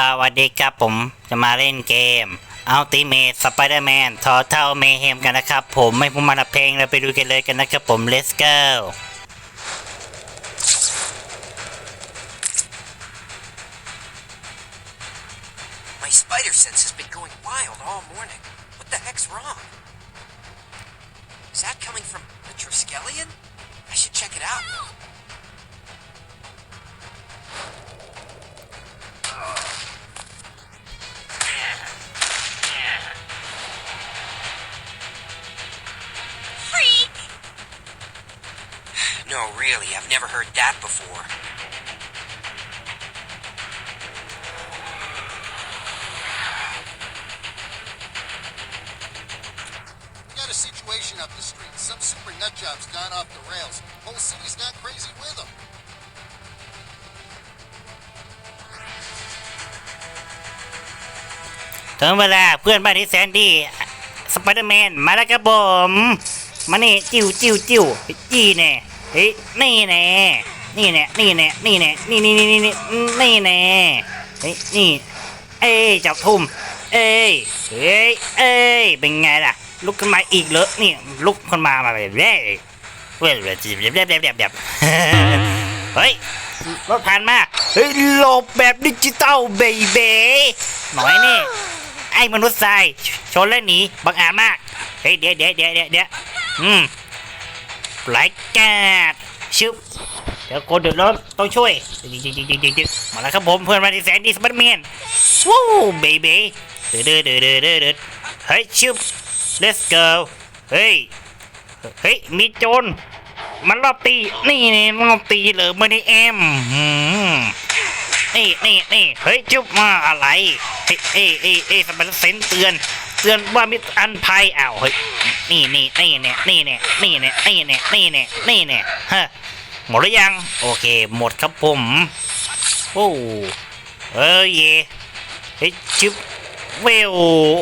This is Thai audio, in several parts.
สวัสดีครับผมจะมาเล่นเกม Ultimate Spider-Man Total Mayhem กันนะครับ ผมไม่พูดมานับเพลงเราไปดูกันเลยกันนะครับผม let's go No, really, I've never heard that before. We got a situation up the street. Some super nut job's gone off the rails. Whole city's gone crazy with him. ถึงเวลาเพื่อนบ้านที่แสนดีสไปเดอร์แมนมาแล้วครับผมมานี่จิ้วจิ้วจิ้วจี้แน่ เฮ้ยนี่แน่ นี่แน่ นี่แน่ นี่แน่ นี่นี่นี่นี่นี่นี่แน่ เฮ้ย นี่ เอ้ยจับทุ่ม เอ้ย เฮ้ย เอ้ย เป็นไงล่ะ ลุกขึ้นมาอีกเหรอนี่ ลุกขึ้นมามาเลยเว้ยเว้ยจีบเด็บเด็บเด็บเด็บเด็บเฮ้ย รถผ่านมา เฮ้ย หลบแบบดิจิตอลเบย์เบีหน่อยนี่ ไอ้มนุษย์ทราย ชนแล้วหนี บังอาจมาก เฮ้ย เดี๋ยวเดี๋ยวเดี๋ยวเดี๋ยวอืม ไลกาดชึบเดี๋ยวคนเดือดร้อนต้องช่วยจริงจริงจริงจริงจริงมาแล้วครับผมเพื่อนมาที่แสนดีสปัตเมนวู้เบบีเดือดเดือดเดือดเดือดเดือดเฮ้ยชึบ let's go เฮ้ยเฮ้ยมีโจรมันรอบตีนี่นี่รอบตีเลยไม่ได้แอมอืมนี่นี่นี่เฮ้ยจุ๊บมาอะไรเฮ้เอ้ยเอ้ยเอ้ยสมันเซนเตือน เตือนว่ามีอันภัยอ้าวเฮ้ยนี่นี่นี่เนี่ยนี่เนี่ยนี่เนี่ยนี่เนี่ยนี่เนี่ยนี่เนี่ยฮะหมดหรือยัง โอเค หมดครับผมโอ้เอ้ยเฮ้ยจุ๊บเวล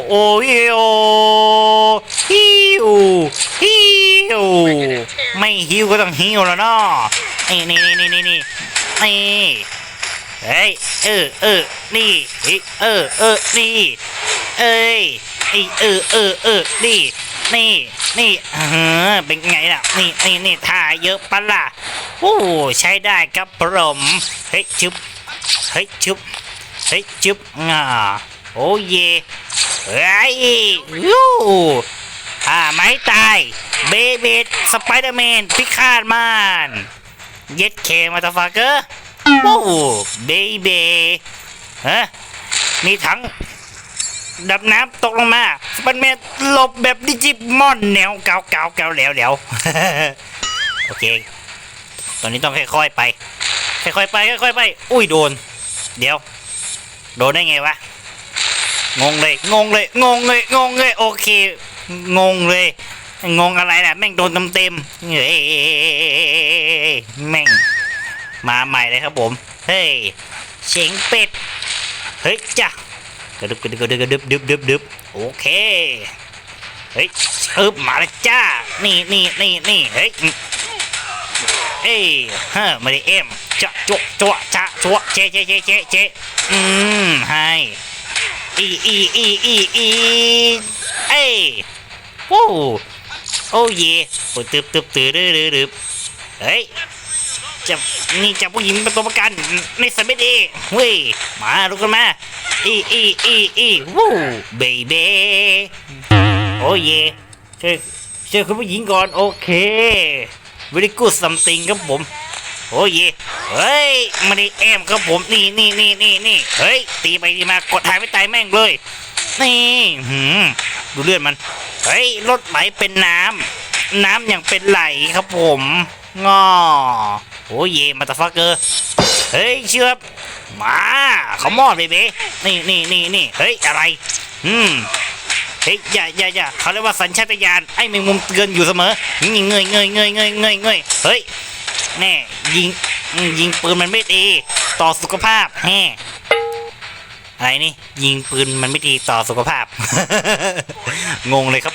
โอ้ยโอฮิวฮิวไม่ฮิวก็ต้องฮิวแล้วเนาะนี่นี่นี่นี่นี่นี่เฮ้ยเออเออนี่เฮ้ยเออเออนี่เอ้ย เออเออเออนี่นี่นี่เออเป็นไงล่ะ นี่นี่นี่ท่าเยอะปะล่ะโอ้ใช้ได้ครับผมเฮ้ยชุบเฮ้ยชุบเฮ้ยชุบอ่าโอ้เยเฮ้ยยูอ่าไม้ตายเบเบดสไปเดอร์แมนพิฆาตมานเย็ดเคมาตาฟาเกอร์โอ้เบเบฮะมีถัง ดับน้ำตกลงมาสปันแมนหลบแบบดิจิมอนแนวเกาเกาเกาแหลวแหลวโอเค ตอนนี้ต้องค่อยๆไป ค่อยๆไปค่อยๆไป อุ้ยโดน เดี๋ยว โดนได้ไงวะ งงเลย งงเลย งงเลย งงเลย โอเค งงเลย งงอะไรล่ะ แม่งโดนเต็มๆเฮ้ยแม่ง มาใหม่เลยครับผม เฮ้ย เสียงเป็ด เฮ้ยจ้ะ ระดึบกระดึบกระดึบกระดึบดึบดึบดึบโอเคเฮ้ยเอิบมาแล้วจ้า นี่นี่นี่นี่เฮ้ยเอ้ยฮ้อมาดิเอ็มจะจ๊ะจ๊ะจะจ๊ะเจเจเจเจเจอืมให้อีอีอีอีอีเอ้ยโอ้โอ้เย่โอ้ตึบตึบตึบตึบตึบตึบเฮ้ยจับนี่จับผู้หญิงเป็นตัวประกันในสมัยดีเว้ยมาลุกขึ้นมา อีอีอีอีวู้เบบีโอ้เยช่วยช่ยคุณผู้หญิงก่อนโอเค very good something ครับผม โอ้เยเฮ้ยไม่ได้แอมครับผมนี่นี่นี่นี่นี่เฮ้ยตีไปตีมากดหายไปตายแม่งเลย นี่หืมดูเลือดมัน เฮ้ยรถไหลเป็นน้ำน้ำอย่างเป็นไหลครับผมงอโอ้เยมาตาฟักเกอร์ เฮ้ยเชือบมาเขามอดเบเบนี่นี่นี่นี่เฮ้ยอะไร อืมเฮ้ยอย่าอย่าอย่าเขาเรียกว่าสัญชาตญาณไอ้แมงมุมเตือนอยู่เสมอยิงเงยเงยเงยเงยเงยเงยเฮ้ยแน่ยิงยิงปืนมันไม่ดีต่อสุขภาพแฮอะไรนี่ยิงปืนมันไม่ดีต่อสุขภาพ งงเลยครับ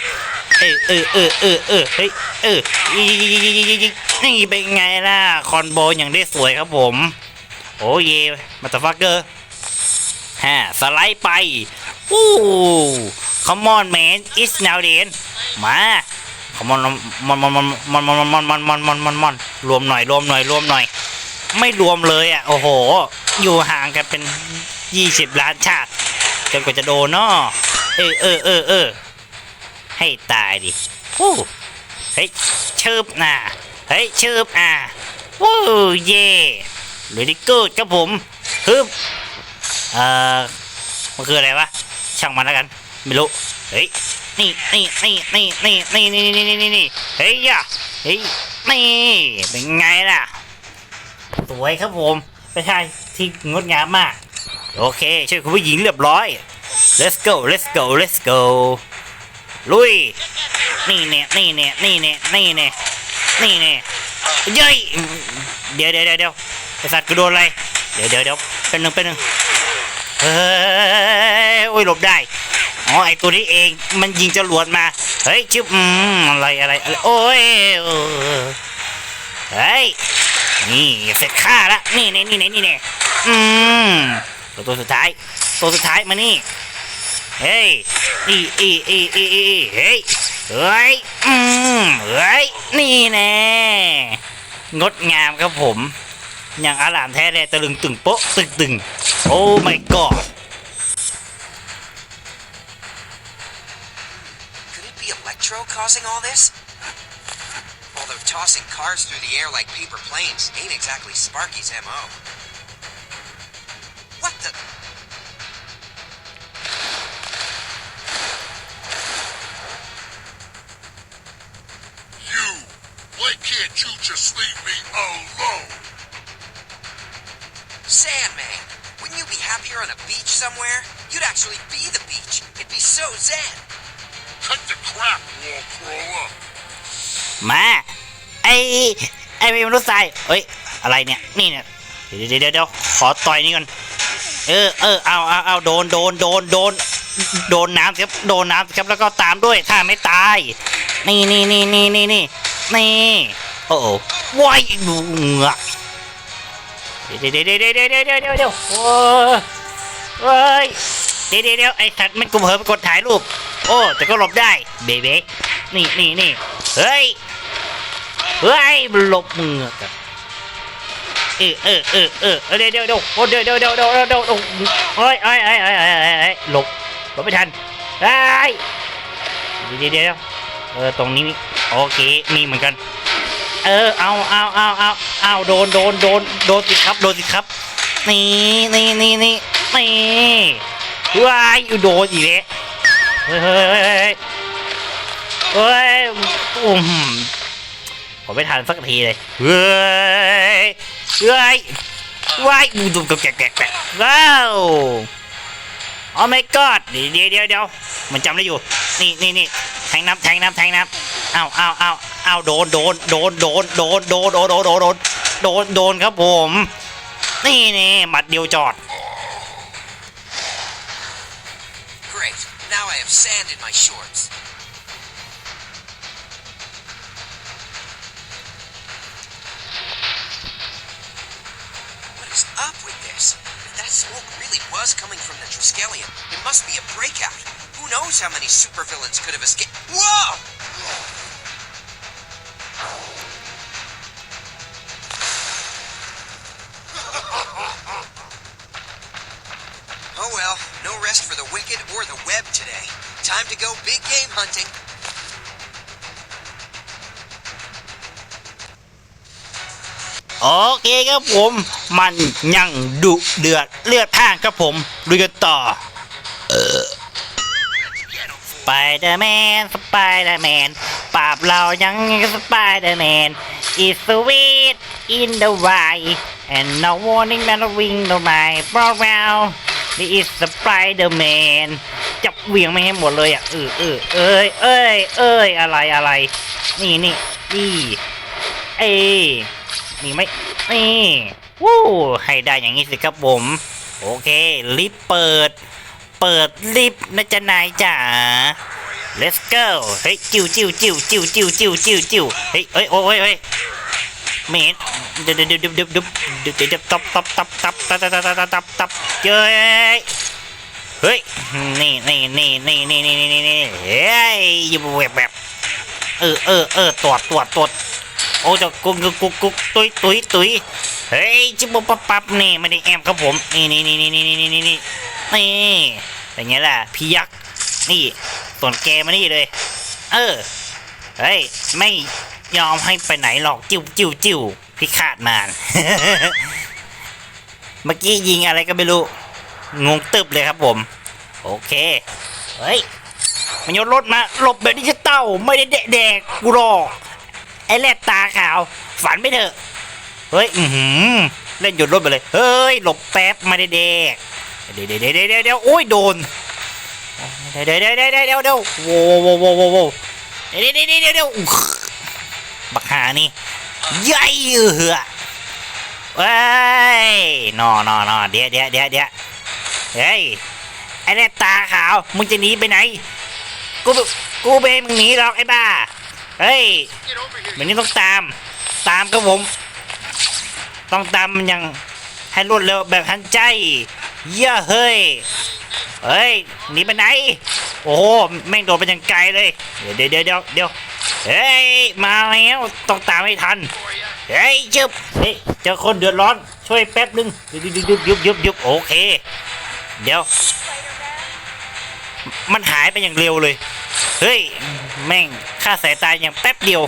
เออเออเออเออเออเฮ้ยเออยิงนี่เป็นไงล่ะคอนโบอย่างได้สวยครับผม โอ้เยมาตาฟักเกอร์ฮ่าสไลด์ไปอู้ come on man it's now then มาขมมอนมอนมอนมอนมอนมอนมอนมอนมอนมอนมอนมอนรวมหน่อยรวมหน่อยรวมหน่อย ไม่รวมเลยอะโอ้โห อยู่ห่างกันเป็นยี่สิบล้านชาติจนกว่าจะโดนเนาะเออเออเออเออให้ตายดิวู้เฮ้ยชืบน่ะเฮ้ยชืบอะวู้เย่ เลดี้กูดครับผมฮึบเอ่อมันคืออะไรวะช่างมันแล้วกันไม่รู้เฮ้ยนี่นี่นี่นี่นี่นี่นี่นี่นี่นี่นี่เฮ้ยย่ะเฮ้ยนี่เป็นไงล่ะสวยครับผมไม่ใช่ที่งดงามมาก โอเคช่วยคุณผู้หญิงเรียบร้อย let's go let's go let's go ลุยนี่เนี่ยนี่เนี่ยนี่เนี่ยนี่เนี่ยนี่เนี่ยเย้ยเดี๋ยเดี๋ยวเดี๋ยวเดี๋ยว ไอสัตว์กูโดนอะไร เดี๋ยวเดี๋ยวเดี๋ยวเป็นหนึ่งเป็นหนึ่งเฮ้ยโอ้ยหลบได้ อ๋อไอตัวนี้เองมันยิงจรวดมา เฮ้ยชึบอืมอะไรอะไรอะไรโอ้ยเฮ้ยนี่เสร็จค่าละนี่นี่นี่นี่นี่นี่อืมตัวสุดท้าย ตัวสุดท้ายมานี่เฮ้ยอีอีอีอีอีอีเฮ้ยเฮ้ยอืมเฮ้ยนี่แน่งดงามครับผม อย่างอารามแท้เลยตะลึงตึงโป๊ะตึงตึงโอ้ my god somewhere? You'd actually be the beach. It'd be so zen. Cut the crap, wall crawler! มาไอ้ไอ้มนุษย์ทรายเฮ้ยอะไรเนี่ยนี่เนี่ยเดี๋ยวเดี๋ยวเดี๋ยวเดี๋ยวขอต่อยนี่ก่อนเออเออเอาเอาเอาโดนโดนโดนโดนโดนน้ำครับโดนน้ำครับแล้วก็ตามด้วยถ้าไม่ตาย นี่นี่นี่นี่นี่นี่นี่โอ้โหว้ายเหงือกเดี๋ยวเดี๋ยวเดี๋ยวเดี๋ยวเดี๋ยวเดี๋ยว เดี๋ยวเดี๋ยวโอ้ยเฮ้ยเดี๋ยวเดี๋ยวเดี๋ยวไอ้สัตว์มันกูเผลอไปกดถ่ายรูป โอ้ แต่ก็หลบได้ เบเบ้นี่นี่นี่เฮ้ย เฮ้ยหลบมือกันเออเออเออเออเดี๋ยวเดี๋ยวเดี๋ยวโอ้เดี๋ยวเดี๋ยวเดี๋ยวเดี๋ยวเดี๋ยวเฮ้ยเฮ้ยเฮ้ยเฮ้ยเฮ้ยหลบหลบไม่ทันเฮ้ยเดี๋ยวเดี๋ยวเออตรงนี้โอเคมีเหมือนกัน เออเอาเอาเอาเอาเอาโดนโดนโดนโดนสิครับโดนสิครับ นี่นี่นี่นี่ นี่ว้ายโดนอีกแล้วเฮ้ยเฮ้ยเฮ้ยเฮ้ยอุ้มผมไม่ทันสักทีเลย เฮ้ย เฮ้ยว้ายดูดูแกะแกะแกะว้าวโอ้ my god เดี๋ยวเดี๋ยวเดี๋ยวเดี๋ยวมันจำได้อยู่ นี่นี่นี่แทงน้ำแทงน้ำแทงน้ำเอาเอาเอาเอาโดนโดนโดนโดนโดนโดนโดนโดนโดนโดนโดนครับผม นี่นี่หมัดเดียวจอด Sand in my shorts. What is up with this? If that smoke really was coming from the Triskelion, it must be a breakout. Who knows how many supervillains could have escaped? Whoa! Well, no rest for the wicked or the web today. Time to go big game hunting. โอเคครับผม มันยังดุเดือดเลือดพล่านครับผมลุยกันต่อสไปเดอร์แมนสไปเดอร์แมนปราบเรายังสไปเดอร์แมน is sweet in the wild and no warning man wing no my around this is Spider-Man จับเหวี่ยงไม่ให้หมดเลยอะเออเออเอ้ยเอ้ยเอ้ยอะไรอะไร นี่นี่นี่เอ้นี่ไหมนี่วู้ให้ได้อย่างนี้สิครับผม โอเคลิฟต์เปิด เปิดลิฟต์นะจ๊ะนายจ๋า let's go เฮ้ยจิ้วจิ้วจิ้วจิ้วจิ้วจิ้วจิ้วจิ้วเฮ้ยเฮ้ยโอ้ยเฮ้ย ไม่เห็นเดี๋ยวเดี๋ยวเดี๋ยวเดี๋ยวเดี๋ยวเดี๋ยวเดี๋ยวตับตับตับตับตับตับตับตับตับเจ้ยเฮ้ยนี่นี่นี่นี่นี่นี่นี่นี่เฮ้ยอยูแบบแบบเออเออเออตรวจตรวจตรวจโอ้เจะกุ๊กกุ๊กกุ๊กกุ๊กตุยตุยตุยเฮ้ยจิบปับปับนี่ไม่ได้แอมครับผมนี่นี่นี่นี่นี่นี่นี่นี่นี่เป็นไงล่ะพี่ยักษ์นี่ส่วนแกมานี่เลย เออเฮ้ยไม่ ยอมให้ไปไหนหรอกจิ้วจิ้วจิ้วพี่ขาดมาน เมื่อกี้ยิงอะไรก็ไม่รู้ งงตึบเลยครับผม โอเค เฮ้ย มันยกรถมาหลบแบบดิจิตอลไม่ได้แดกแดกกูหรอกไอ้แรดตาขาว ฝันไม่เถอะ เฮ้ย อือหือเล่นหยุดรถไปเลย เฮ้ย หลบแป๊บไม่ได้แดกเดี๋ยวเดี๋ยวเดี๋ยวเดี๋ยวเดี๋ยวโอ้ยโดน เดี๋ยวเดี๋ยวเดี๋ยวเดี๋ยวเดี๋ยวเดี๋ยวโว้โว้โว้โว้โว้เดะเดี๋ยวเดี๋ยวเดี๋ยวเดี๋ยว บักหานี่ใหญ่เหอะเฮ้ยนอนอนอเดี๋ยวเดี๋ยวเดี๋ยวเดี๋ยวเฮ้ยไอ้เนี่ยตาขาวมึงจะหนีไปไหน กูกูเบมึงหนีหรอกไอ้บ้าเฮ้ยวันนี้ต้องตาม ตามครับผม ต้องตามมันยังให้รวดเร็วแบบทันใจ เย่เฮ้ยเฮ้ยหนีไปไหน โอ้โหแม่งโดดไปยังไกลเลย เดี๋ยวเดี๋ยวเดี๋ยวเดี๋ยว เฮ้ย มาแล้วต้องตามให้ทัน เฮ้ยจึบเฮ้ยเจอคนเดือดร้อน ช่วยแป๊บนึงยุบยุบยุบยุบยุบยุบโอเค เดี๋ยว มันหายไปอย่างเร็วเลย เฮ้ย แม่งค่าสายตายอย่างแป๊บเดียว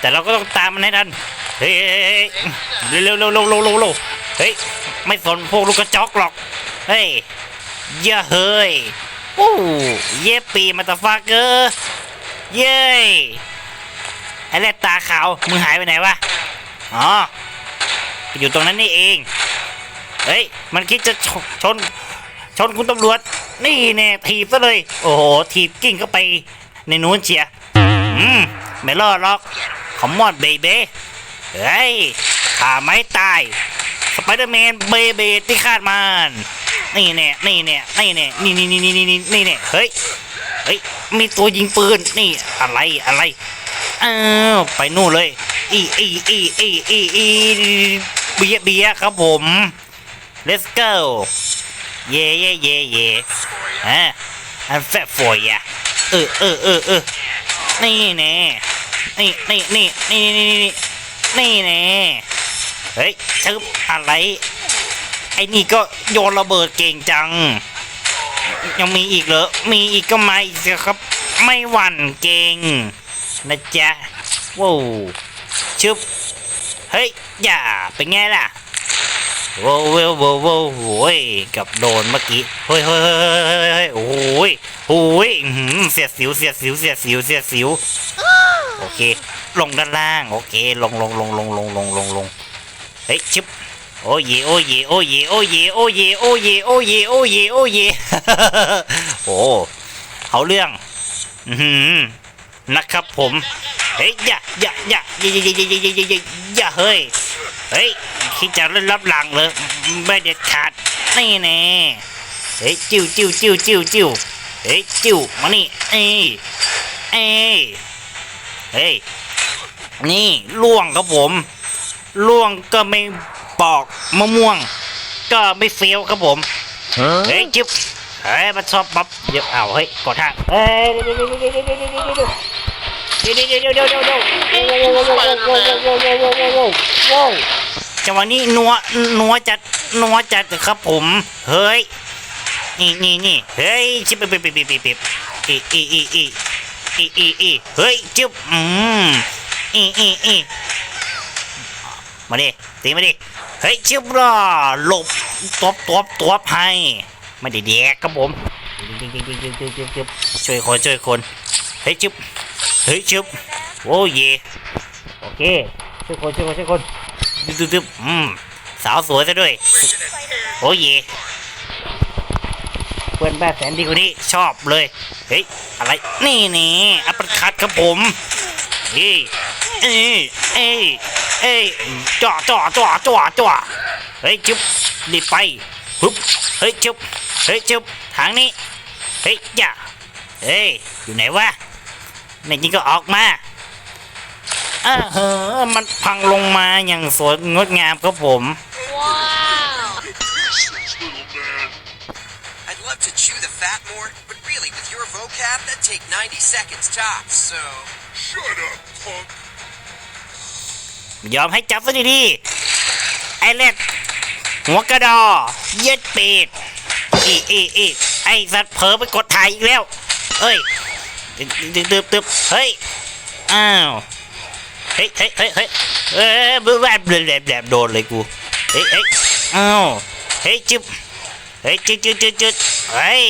แต่เราก็ต้องตามมันให้ทัน เฮ้ยเร็วเร็วเร็วเร็วเร็วเฮ้ย ไม่สนพวกลูกกระจอกหรอก เฮ้ยเย่าเฮ้ยโอ้เย่ปีมาตาฟากเกอร์ เย้ไอ้แรดตาขาวมึงหายไปไหนวะ อ๋อ อยู่ตรงนั้นนี่เอง เฮ้ย มันคิดจะชนชน ชนคุณตำรวจ นี่แน่ถีบซะเลย โอ้โห ถีบกิ้งเข้าไปในนู้นเชียอืม ไม่รอดหรอกขอมอดเบเบ้เฮ้ยขาไม่ตาย สไปเดอร์แมนเบเบที่คาดมัน นี่แน่นี่แน่นี่แน่นี่นี่นี่นี่นี่นี่แน่เฮ้ย เฮ้ยมีตัวยิงปืนนี่อะไรอะไรอ้าวไปนู่นเลยอีอีอีอีอีอีเบียเบียครับผม let's go เย่เย่เย่เย่ฮะ I'm fat for ya เออเออเออเออนี่แน่นี่นี่นี่นี่นี่นี่นี่แน่เฮ้ยจึ๊บอะไร ไอ้นี่ก็โยนระเบิดเก่งจัง ยังมีอีกเหรอ มีอีกก็มาอีกสิครับ ไม่หวั่นเก่งนะจ๊ะว้าวชึบ เฮ้ย อย่า เป็นไงล่ะโว้วโว้วโว้วโว้วโอ้ยกับโดนเมื่อกี้ เฮ้ยเฮ้ยเฮ้ยเฮ้ยเฮ้ยโอ้ยโอ้ยอื้อหือเสียสิว เสียสิว เสียสิว เสียสิว โอเค ลงด้านล่าง โอเค ลงลงลงลงลงลงลงลงเฮ้ยชึบ โอ้ยโอ้ยโอ้ยโอ้ยโอ้ยโอ้ยโอ้ยโอ้ยโอ้ยโอ้เอาเรื่องอือหือนะครับผมเฮ้ยอย่าอย่าอย่าอย่าอย่าอย่าอย่าอย่าอย่าอย่าอย่าเฮ้ยเฮ้ยคิดจะเล่นรับหลังเลยไม่เด็ดขาดนี่แน่เฮ้ยจิ้วจิ้วจิ้วจิ้วจิ้วเฮ้ยจิ้วมานี่เอ้ยเอ้ยเฮ้ยนี่ล่วงครับผมล่วงก็ไม่ ปอกมะม่วง ก็ไม่เฟี้ยวครับผมเฮ้ยจิ๊บเฮ้ยมันชอบปั๊บเดี๋ยวเอาเฮ้ยกดทางเฮ้ยเดี๋ยวเดี๋ยวเดี๋ยวเดี๋ยวเดี๋ยวเดี๋ยวเดี๋ยวเดี๋ยวเดี๋ยวเดี๋ยวเดี๋ยวเดี๋ยวจังหวะนี้นัวนัวจัดนัวจัดครับผมเฮ้ยนี่นี่นี่เฮ้ยชิบปิ๊บปิ๊บปิ๊บปิ๊บปิ๊บอีอีอีอีอีอีอีเฮ้ยจิ๊บอืมอีอีอีมาดิตีมาดิเฮ้ยจิ๊บรอหลบตบตบตบให้ไม่ได้แดกครับผมช่วยคนช่วยคนเฮ้ยจุ๊บเฮ้ยจุ๊บโอ้ยโอเคช่วยคนช่วยคนช่วยคนดึ๊บดึ๊บดึ๊บอืมสาวสวยซะด้วยโอ้ยเพื่อนบ้านแสนดีคนนี้ชอบเลยเฮ้ยอะไรนี่นี่อัปคัดครับผมเฮ้ยเอ้ยเอ้ย เอ้ยจ่อจ่อจ่อจ่อจ่อเฮ้ยจุ๊บรีบไปฮึบเฮ้ยจุ๊บเฮ้ยจุ๊บทางนี้เฮ้ยอย่าเฮ้ยอยู่ไหนวะในจริงก็ออกมาเออเฮ้อมันพังลงมาอย่างสวยงดงามครับผม Patience, little man. love to chew the fat more, but really, with your vocab, that'd take 90 seconds tops, so. Shut up, punk. ยอมให้จับซะดีไอเล็ดหัวกระดอ เย็ดเป็ดอีอีอีไอสัตว์เผลอไปกดถ่ายอีกแล้ว เอ้ยตึบตึบตึบตึบเฮ้ย อ้าว เฮ้ยเฮ้ยเฮ้ยเฮ้ยเอ้ยแบบแบบแบบแบบโดนเลยกู เฮ้ยเฮ้ยอ้าว เฮ้ยจึ๊บเฮ้ยจึ๊ดจึ๊ดจึ๊ดจึ๊ดเฮ้ย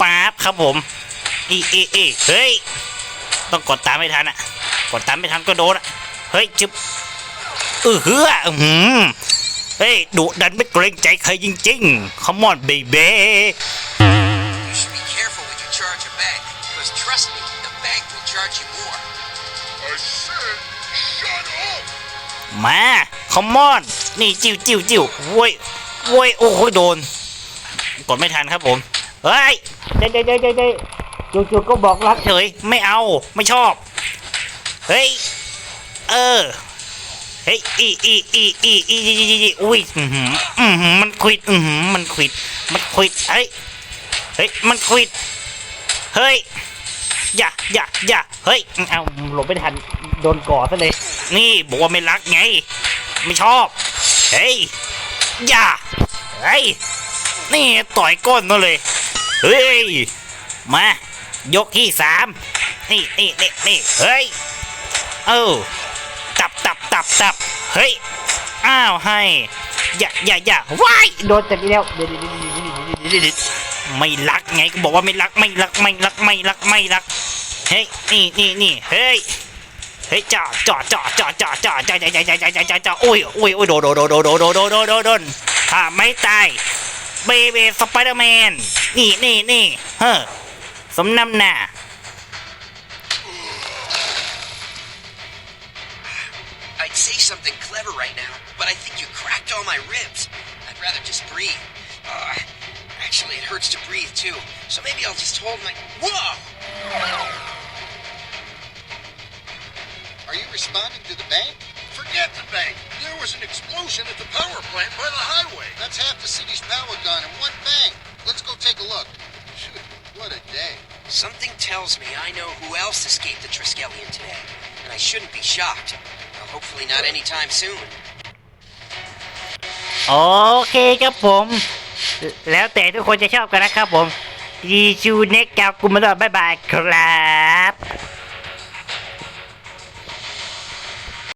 ป๊าบครับผม อีอีอีเฮ้ย ต้องกดตามไม่ทันอะ กดตามไม่ทันก็โดนอะ เฮ้ยจึ๊บ เออเฮืออื้อหือเฮ้ยดุดันไม่เกรงใจใครจริงๆ Come on baby You should be careful when you charge a bank, because trust me, the bank will charge you more. I said, shut up. มา Come on นี่จิ้วจิ้วจิ้วโว้ยโว้ยโอ้โหโดน กดไม่ทันครับผม เฮ้ยเด้เด้เด้เด้เด้จู่ๆก็บอกรักเฉย ไม่เอา ไม่ชอบ เฮ้ย เออเฮ้ยอีอีอีอีอีอีอีอีอุ้ยอือหืออือหือมันควิดอือหือมันควิดมันควิดเฮ้ยเฮ้ยมันควิดเฮ้ยอย่าอย่าอย่าเฮ้ยเอาหลบไม่ทันโดนก่อซะเลยนี่บอกว่าไม่รักไง ไม่ชอบเฮ้ยอย่าเฮ้ยนี่ต่อยก้นมาเลยเฮ้ยมายกที่สามนี่นี่นี่นี่เฮ้ยเออตับตับ ตับตับเฮ้ย อ้าวให้อย่าอย่าอย่าว้ายโดนจับอีกแล้วเดี๋ยวเดียวไม่รักไงก็บอกว่าไม่รักไม่รักไม่รักไม่รักไม่รัก เฮ้ยนี่นี่นี่เฮ้ยเฮ้ยจ่อจ่อจ่อจ่อจ่อจ่อจ่อจ่อจ่อจ่อจ่อจ่อจ่ออโอ้ยโอ้ยโอ้ยโดนโดนโดนโดนโดนโดนโดนโดนโดนโดนถ้าไม่ตายเบเบสไปเดอร์แมนนี่นี่นี่เฮ้อสมน้ำหน้า something clever right now, but I think you cracked all my ribs. I'd rather just breathe. Uh, actually, it hurts to breathe too, so maybe I'll just hold my. Whoa! Are you responding to the bank? Forget the bank. There was an explosion at the power plant by the highway. That's half the city's power gone in one bang. Let's go take a look. Phew, What a day. Something tells me I know who else escaped the Triskelion today, and I shouldn't be shocked. Hopefully not anytime soon. โอเคครับผม แล้วแต่ทุกคนจะชอบกันนะครับผมดีจูเน็กกับคุณมาตลอดบ๊ายบายครับ